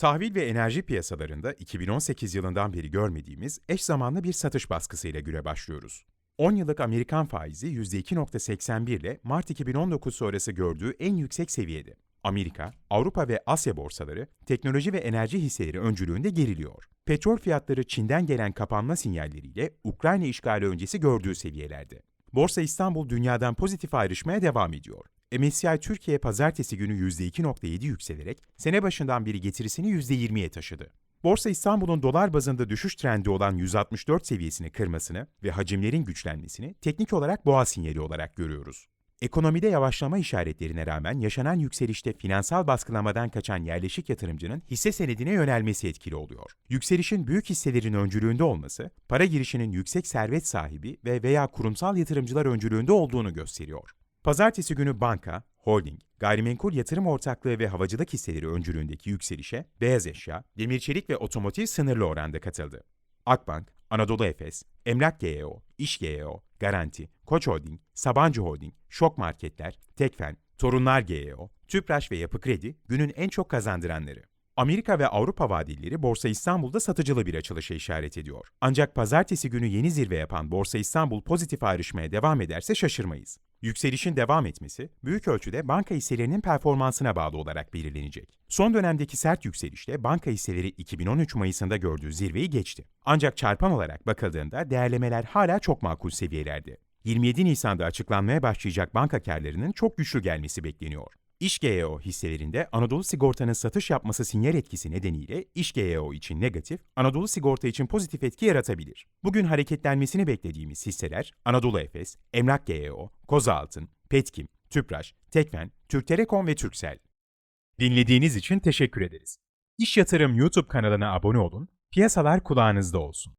Tahvil ve enerji piyasalarında 2018 yılından beri görmediğimiz eş zamanlı bir satış baskısıyla güne başlıyoruz. 10 yıllık Amerikan faizi %2.81 ile Mart 2019 sonrası gördüğü en yüksek seviyede. Amerika, Avrupa ve Asya borsaları teknoloji ve enerji hisseleri öncülüğünde geriliyor. Petrol fiyatları Çin'den gelen kapanma sinyalleriyle Ukrayna işgali öncesi gördüğü seviyelerde. Borsa İstanbul dünyadan pozitif ayrışmaya devam ediyor. MSCI Türkiye pazartesi günü %2.7 yükselerek sene başından beri getirisini %20'ye taşıdı. Borsa İstanbul'un dolar bazında düşüş trendi olan 164 seviyesini kırmasını ve hacimlerin güçlenmesini teknik olarak boğa sinyali olarak görüyoruz. Ekonomide yavaşlama işaretlerine rağmen yaşanan yükselişte finansal baskılamadan kaçan yerleşik yatırımcının hisse senedine yönelmesi etkili oluyor. Yükselişin büyük hisselerin öncülüğünde olması, para girişinin yüksek servet sahibi ve veya kurumsal yatırımcılar öncülüğünde olduğunu gösteriyor. Pazartesi günü banka, holding, gayrimenkul yatırım ortaklığı ve havacılık hisseleri öncülüğündeki yükselişe beyaz eşya, demir çelik ve otomotiv sınırlı oranda katıldı. Akbank, Anadolu Efes, Emlak GEO, İş GEO, Garanti, Koç Holding, Sabancı Holding, Şok Marketler, Tekfen, Torunlar GEO, Tüpraş ve Yapı Kredi günün en çok kazandıranları. Amerika ve Avrupa vadilleri Borsa İstanbul'da satıcılı bir açılışa işaret ediyor. Ancak pazartesi günü yeni zirve yapan Borsa İstanbul pozitif ayrışmaya devam ederse şaşırmayız. Yükselişin devam etmesi büyük ölçüde banka hisselerinin performansına bağlı olarak belirlenecek. Son dönemdeki sert yükselişte banka hisseleri 2013 Mayıs'ında gördüğü zirveyi geçti. Ancak çarpan olarak bakıldığında değerlemeler hala çok makul seviyelerde. 27 Nisan'da açıklanmaya başlayacak banka karlarının çok güçlü gelmesi bekleniyor. İş GEO hisselerinde Anadolu Sigorta'nın satış yapması sinyal etkisi nedeniyle İş GEO için negatif, Anadolu Sigorta için pozitif etki yaratabilir. Bugün hareketlenmesini beklediğimiz hisseler Anadolu Efes, Emlak GEO, Kozaltın, Petkim, Tüpraş, Tekfen, Türk Telekom ve Türksel. Dinlediğiniz için teşekkür ederiz. İş Yatırım YouTube kanalına abone olun, piyasalar kulağınızda olsun.